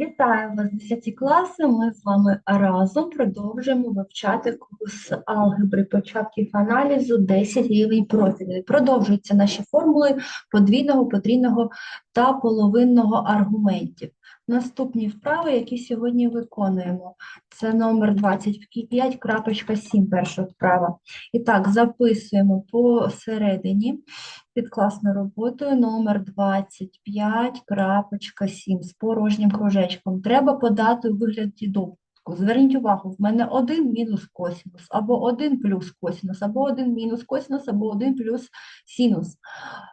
Вітаю вас, 10 класи. Ми з вами разом продовжуємо вивчати курс алгебри початків аналізу 10 рівень профілів. Продовжуються наші формули подвійного, потрійного та половинного аргументів. Наступні вправи, які сьогодні виконуємо, це номер 25.7, перша вправа. І так, записуємо посередині під класною роботою номер 25.7 з порожнім кружечком. Треба подати у вигляді добутку. Зверніть увагу, в мене один мінус косинус, або один плюс косинус, або один мінус косинус, або один плюс синус.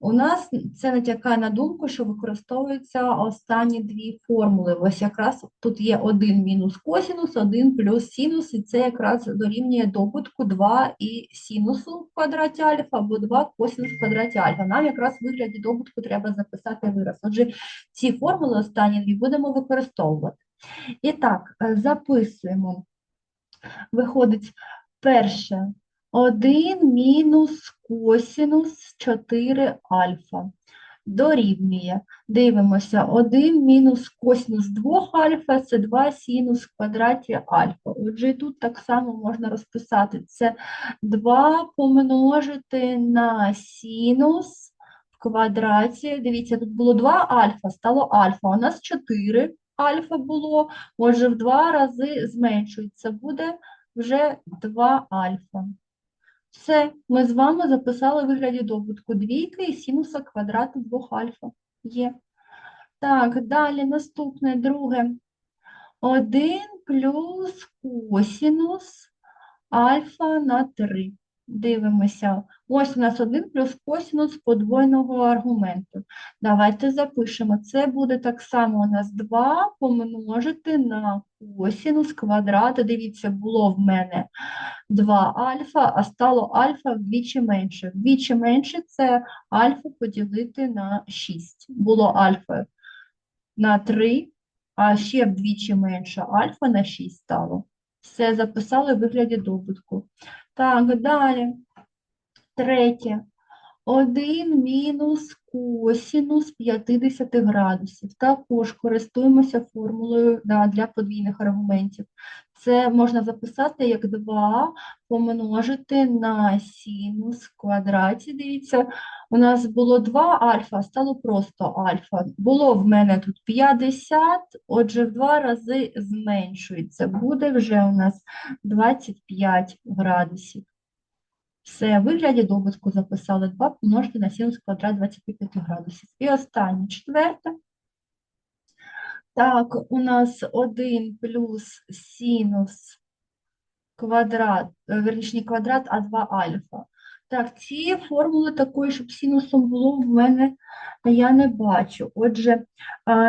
У нас це натякає на думку, що використовуються останні дві формули. Ось якраз тут є один мінус косинус, один плюс синус, і це якраз дорівнює добутку 2 і синусу в квадраті альфа, або 2 косинус в квадраті альфа. Нам якраз в вигляді добутку треба записати вираз. Отже, ці формули останні дві будемо використовувати. І так, е, записуємо. Виходить перше 1 мінус косінус 4 альфа. Дорівнює. Дивимося, 1 мінус косінус 2 альфа це 2 синус в квадраті альфа. Отже, і тут так само можна розписати. Це 2 помножити на синус в квадраті. Дивіться, тут було 2 альфа, стало альфа. У нас 4 альфа було, отже, в два рази зменшується, буде вже 2 альфа. Все, ми з вами записали в вигляді добутку двійки і синуса квадрату 2 альфа. Є. Так, далі наступне, друге. 1 плюс косинус альфа на 3. Дивимося. Ось у нас 1 плюс косинус подвойного аргументу. Давайте запишемо. Це буде так само у нас 2 помножити на косинус квадрата. Дивіться, було в мене 2 альфа, а стало альфа вдвічі менше. Вдвічі менше це альфа поділити на 6. Було альфа на 3, а ще вдвічі менше альфа на 6 стало. Все записали в вигляді добутку. Так, далі. Третє. 1 мінус косінус 50 градусів. Також користуємося формулою да, для подвійних аргументів. Це можна записати як 2 помножити на синус в квадраті. Дивіться, у нас було 2 альфа, стало просто альфа. Було в мене тут 50, отже, в два рази зменшується. Буде вже у нас 25 градусів. Все, в вигляді добутку записали 2 помножити на синус квадрат 25 градусів. І останнє, четверте. Так, у нас 1 плюс синус квадрат, е, верніше квадрат, а 2 альфа. Так, ці формули такої, щоб синусом було в мене, я не бачу. Отже,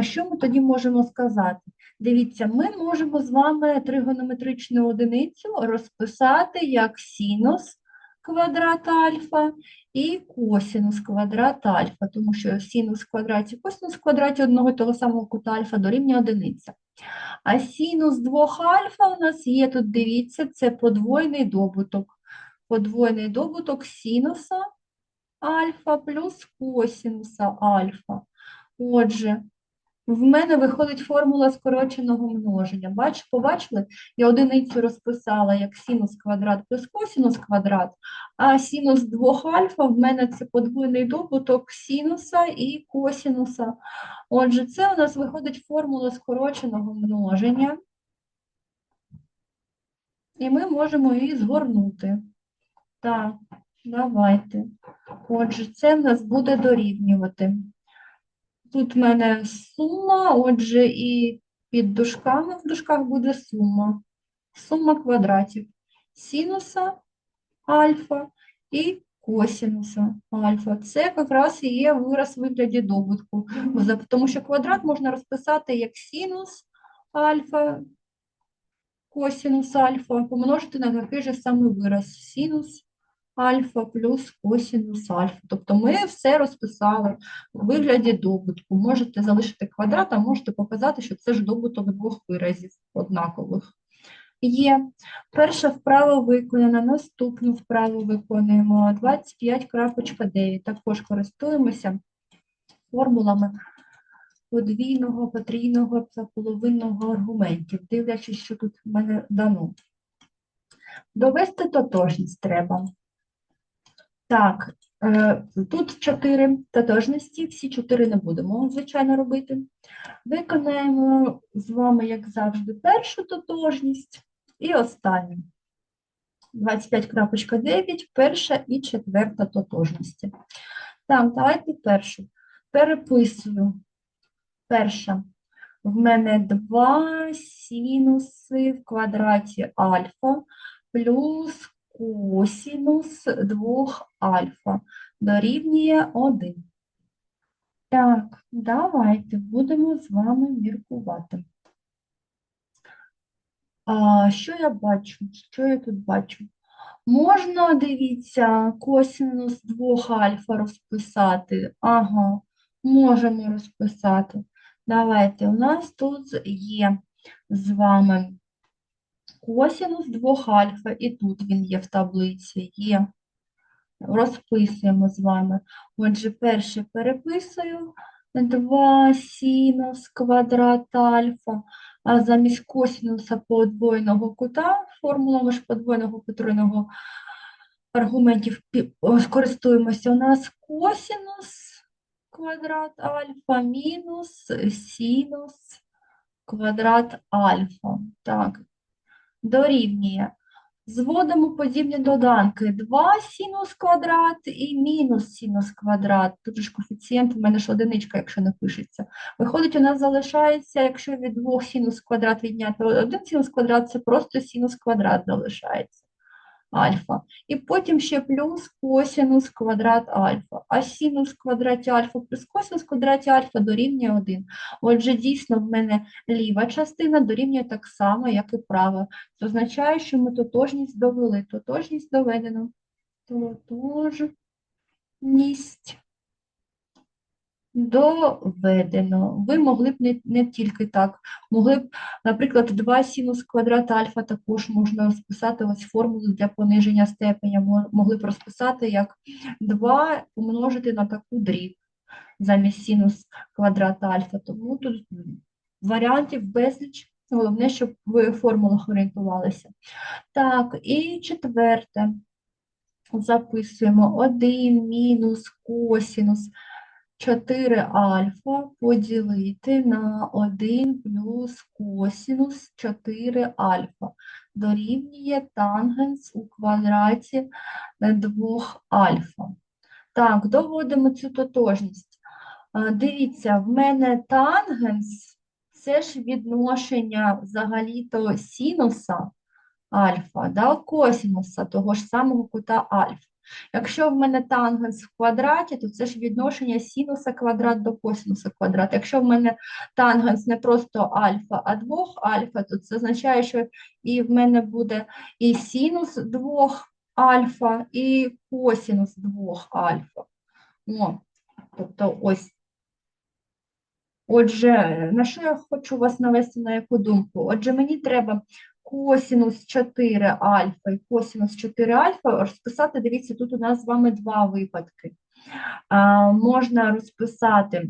що ми тоді можемо сказати? Дивіться, ми можемо з вами тригонометричну одиницю розписати як синус квадрат альфа і косинус квадрат альфа, тому що синус в квадраті, косинус в квадраті одного того самого кута альфа дорівнює одиниця. А синус 2 альфа у нас є тут, дивіться, це подвойний добуток. Подвойний добуток синуса альфа плюс косинуса альфа. Отже, в мене виходить формула скороченого множення. Бач, побачили? Я одиницю розписала як синус квадрат плюс косинус квадрат, а синус 2 альфа в мене це подвійний добуток синуса і косинуса. Отже, це у нас виходить формула скороченого множення. І ми можемо її згорнути. Так, давайте. Отже, це в нас буде дорівнювати. Тут в мене сума, отже, і під дужками в дужках буде сума. Сума квадратів. Синуса альфа і косинуса. Альфа. Це якраз і є вираз в вигляді добутку, тому що квадрат можна розписати як синус альфа, косинус альфа, помножити на такий же самий вираз. Синус альфа плюс косинус альфа. Тобто ми все розписали у вигляді добутку. Можете залишити квадрат, а можете показати, що це ж добуток двох виразів однакових. Є. Перша вправа виконана, наступну вправу виконуємо 25.9. Також користуємося формулами подвійного, потрійного та половинного аргументів, дивлячись, що тут в мене дано. Довести тотожність треба. Так, е, тут чотири тотожності, всі чотири не будемо, звичайно, робити. Виконаємо з вами, як завжди, першу тотожність і останню. 25.9, перша і четверта тотожності. Так, давайте першу. Переписую. Перша. В мене 2 синуси в квадраті альфа плюс косінус 2 альфа дорівнює 1. Так, давайте будемо з вами міркувати. А, що я бачу? Що я тут бачу? Можна, дивіться, косинус 2 альфа розписати. Ага, можемо розписати. Давайте, у нас тут є з вами косинус 2 альфа, і тут він є в таблиці, є. Розписуємо з вами. Отже, перше переписую 2 синус квадрат альфа, а замість косинуса подвоєного кута, формулами ж подвоєного потрійного аргументів скористуємося. У нас косинус квадрат альфа мінус синус квадрат альфа. Так, дорівнює. Зводимо подібні доданки. 2 синус квадрат і мінус синус квадрат. Тут ж коефіцієнт, у мене ж одиничка, якщо не пишеться. Виходить, у нас залишається, якщо від 2 синус квадрат відняти 1 синус квадрат, це просто синус квадрат залишається. Альфа. І потім ще плюс косинус квадрат альфа. А синус квадраті альфа плюс косинус в квадраті альфа дорівнює 1. Отже, дійсно, в мене ліва частина дорівнює так само, як і права. Це означає, що ми тотожність довели. Тотожність доведено. Тотожність доведено. Ви могли б не, не тільки так. Могли б, наприклад, 2 синус квадрат альфа також можна розписати ось формулу для пониження степеня. Могли б розписати як 2 помножити на таку дріб замість синус квадрат альфа. Тому тут варіантів безліч. Головне, щоб ви в формулах орієнтувалися. Так, і четверте. Записуємо 1 мінус косінус 4 альфа поділити на 1 плюс косінус 4 альфа. Дорівнює тангенс у квадраті 2 альфа. Так, доводимо цю тотожність. Дивіться, в мене тангенс це ж відношення взагалі-то синуса альфа, да, косинуса того ж самого кута альфа. Якщо в мене тангенс в квадраті, то це ж відношення синуса квадрат до косинуса квадрат. Якщо в мене тангенс не просто альфа, а 2 альфа, то це означає, що і в мене буде і синус 2 альфа, і косинус 2 альфа. О, тобто ось. Отже, на що я хочу вас навести на яку думку? Отже, мені треба косинус 4 альфа і косинус 4 альфа розписати, дивіться, тут у нас з вами два випадки. А, можна розписати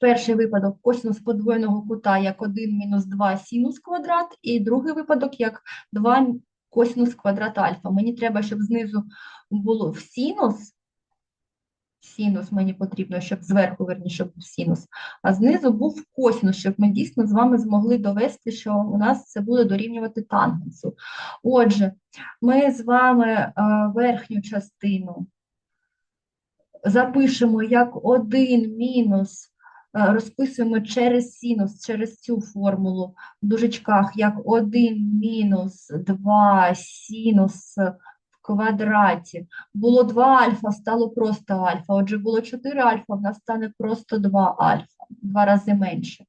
перший випадок косинус подвоєного кута як 1 мінус 2 синус квадрат, і другий випадок як 2 косинус квадрат альфа. Мені треба, щоб знизу було в синус, синус мені потрібно, щоб зверху, верніше, був синус, а знизу був косинус, щоб ми дійсно з вами змогли довести, що у нас це буде дорівнювати тангенсу. Отже, ми з вами е, верхню частину запишемо як 1 мінус, е, розписуємо через синус, через цю формулу в дужечках, як 1 мінус 2 синус квадраті. Було 2 альфа, стало просто альфа. Отже, було 4 альфа, в нас стане просто 2 альфа, два рази менше.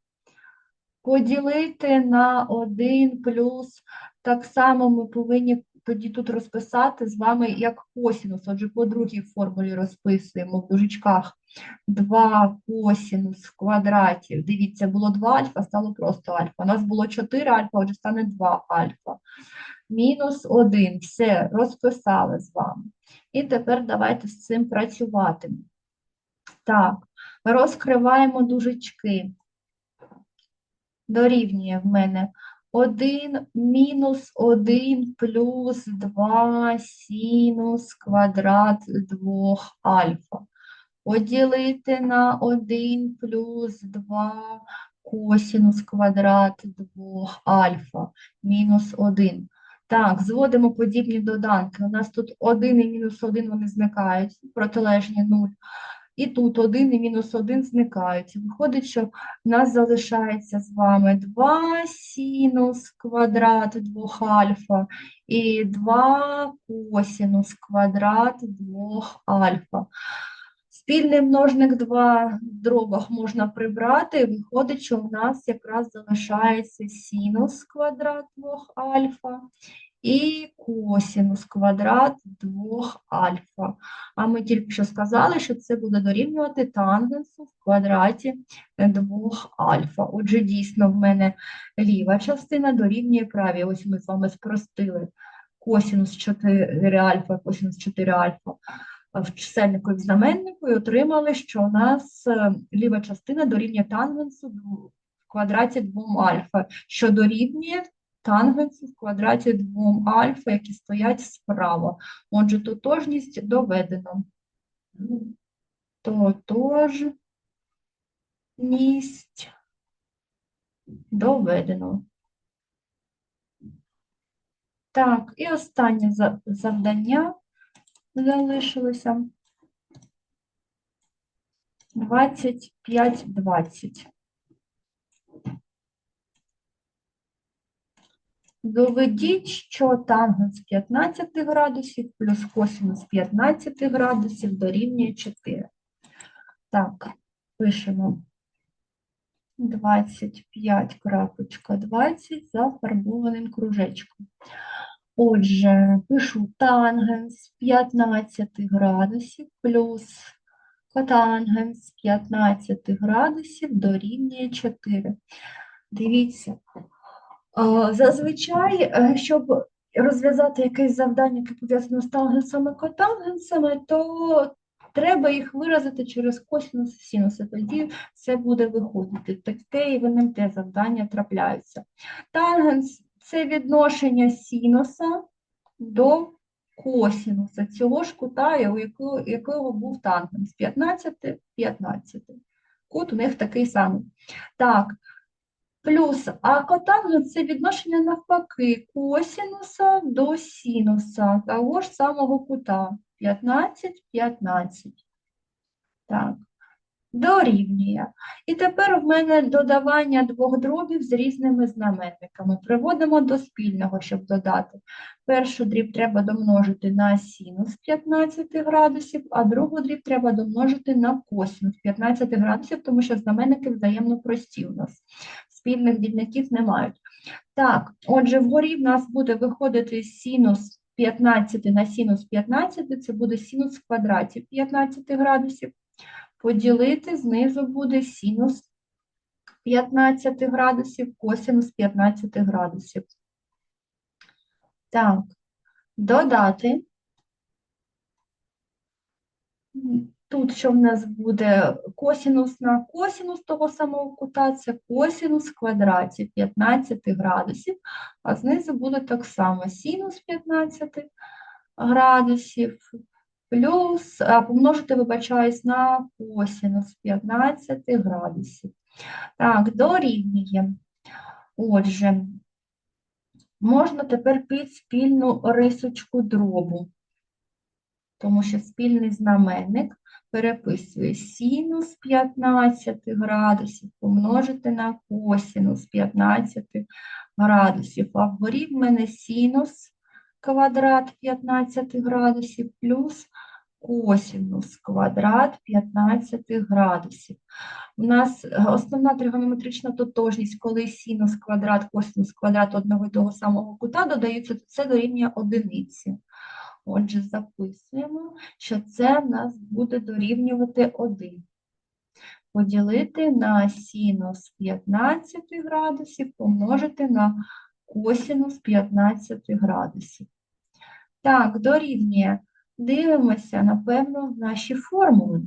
Поділити на 1 плюс, так само ми повинні тоді тут розписати з вами як косінус. Отже, по другій формулі розписуємо в дужечках 2 косінус в квадраті. Дивіться, було 2 альфа, стало просто альфа. У нас було 4 альфа, отже, стане 2 альфа. Мінус 1. Все, розписали з вами. І тепер давайте з цим працювати. Так, Розкриваємо дужечки. Дорівнює в мене 1 мінус 1 плюс 2 синус квадрат 2 альфа. Поділити на 1 плюс 2 косинус квадрат 2 альфа мінус 1. Так, зводимо подібні доданки. У нас тут 1 і мінус 1 вони зникають, протилежні 0. І тут 1 і мінус 1 зникають. Виходить, що в нас залишається з вами 2 синус квадрат 2 альфа і 2 косинус квадрат 2 альфа. Спільний множник 2 в дробах можна прибрати, і виходить, що в нас якраз залишається синус квадрат 2 альфа і косинус квадрат 2 альфа. А ми тільки що сказали, що це буде дорівнювати тангенсу в квадраті 2 альфа. Отже, дійсно, в мене ліва частина дорівнює правій. Ось ми з вами спростили косинус 4 альфа, косинус 4 альфа в чисельнику і в знаменнику і отримали, що у нас е, ліва частина дорівнює тангенсу в квадраті 2 альфа, що дорівнює тангенсу в квадраті 2 альфа, які стоять справа. Отже, тотожність доведено. Тотожність доведено. Так, і останнє завдання залишилося. 25-20. Доведіть, що тангенс 15 градусів плюс косинус 15 градусів дорівнює 4. Так, пишемо 25.20 зафарбованим кружечком. Отже, пишу тангенс 15 градусів плюс котангенс 15 градусів дорівнює 4. Дивіться, зазвичай, е, щоб розв'язати якесь завдання, яке пов'язане з тангенсами і котангенсами, то треба їх виразити через косинус і синуси. Тоді все буде виходити. Таке і в НМТ завдання трапляються. Тангенс це відношення синуса до косинуса цього ж кута, у якого, якого був тангенс 15, 15. Кут у них такий самий. Так, плюс, а котангенс – це відношення навпаки косинуса до синуса того ж самого кута 15, 15. Так дорівнює. І тепер в мене додавання двох дробів з різними знаменниками. Приводимо до спільного, щоб додати. Першу дріб треба домножити на синус 15 градусів, а другу дріб треба домножити на косинус 15 градусів, тому що знаменники взаємно прості у нас. Спільних дільників не мають. Так, отже, вгорі в нас буде виходити синус 15 на синус 15, це буде синус в квадраті 15 градусів поділити знизу буде синус 15 градусів, косинус 15 градусів. Так, додати. Тут що в нас буде косинус на косинус того самого кута, це косинус в квадраті 15 градусів, а знизу буде так само синус 15 градусів плюс, а, помножити, вибачаюсь, на косинус 15 градусів. Так, дорівнює. Отже, можна тепер під спільну рисочку дробу, тому що спільний знаменник переписує синус 15 градусів помножити на косинус 15 градусів, а вгорі в мене синус квадрат 15 градусів плюс косинус квадрат 15 градусів. У нас е, основна тригонометрична тотожність, коли синус квадрат, косинус квадрат одного і того самого кута додаються, то це дорівнює одиниці. Отже, записуємо, що це нас буде дорівнювати 1. Поділити на синус 15 градусів, помножити на косинус 15 градусів. Так, дорівнює. Дивимося, напевно, наші формули.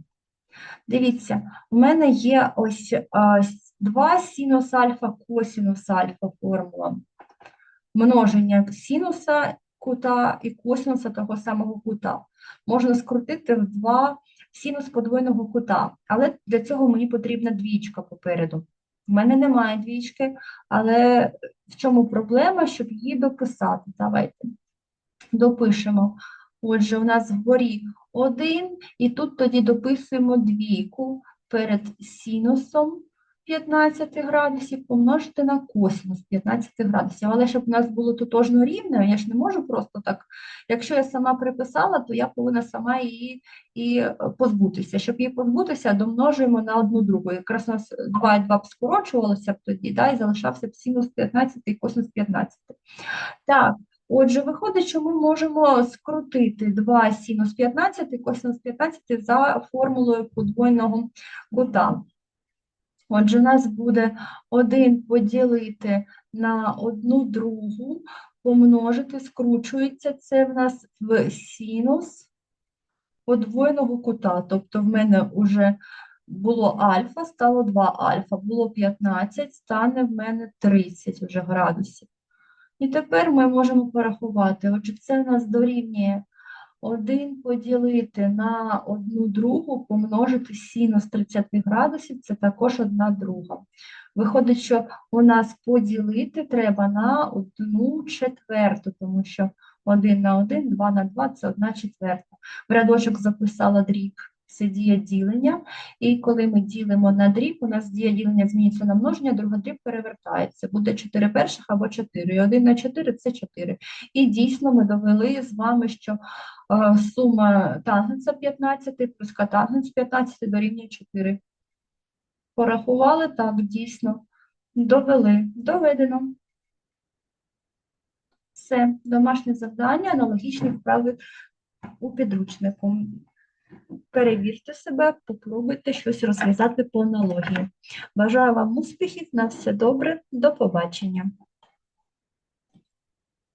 Дивіться, у мене є ось с- два синус альфа, косинус альфа формула. Множення синуса кута і косинуса того самого кута. Можна скрутити в два синус подвоєного кута, але для цього мені потрібна двічка попереду. У мене немає двічки, але в чому проблема, щоб її дописати? Давайте допишемо. Отже, у нас вгорі 1, і тут тоді дописуємо двійку перед синусом 15 градусів помножити на косинус 15 градусів. Але щоб у нас було тотожно рівне, я ж не можу просто так. Якщо я сама приписала, то я повинна сама її і е, позбутися. Щоб її позбутися, домножуємо на одну другу. Якраз у нас 2 і 2 б скорочувалося б тоді, да, і залишався б синус 15 і косинус 15. Так, Отже, виходить, що ми можемо скрутити 2 синус 15 і косинус 15 за формулою подвойного кута. Отже, у нас буде 1 поділити на одну другу, помножити, скручується це в нас в синус подвойного кута. Тобто в мене вже було альфа, стало 2 альфа, було 15, стане в мене 30 вже градусів. І тепер ми можемо порахувати. Отже, це в нас дорівнює 1 поділити на 1 другу, помножити синус 30 градусів, це також 1 друга. Виходить, що у нас поділити треба на 1 четверту, тому що 1 на 1, 2 на 2 – це 1 четверта. В рядочок записала дріб, це дія ділення. І коли ми ділимо на дріб, у нас дія ділення змінюється на множення, друга дріб перевертається. Буде 4 перших або 4. І 1 на 4 – це 4. І дійсно ми довели з вами, що е, сума тангенса 15 плюс катангенс 15 дорівнює 4. Порахували так, дійсно. Довели. Доведено. Все. Домашнє завдання, аналогічні вправи у підручнику. Перевірте себе, попробуйте щось розв'язати по аналогії. Бажаю вам успіхів, на все добре, до побачення.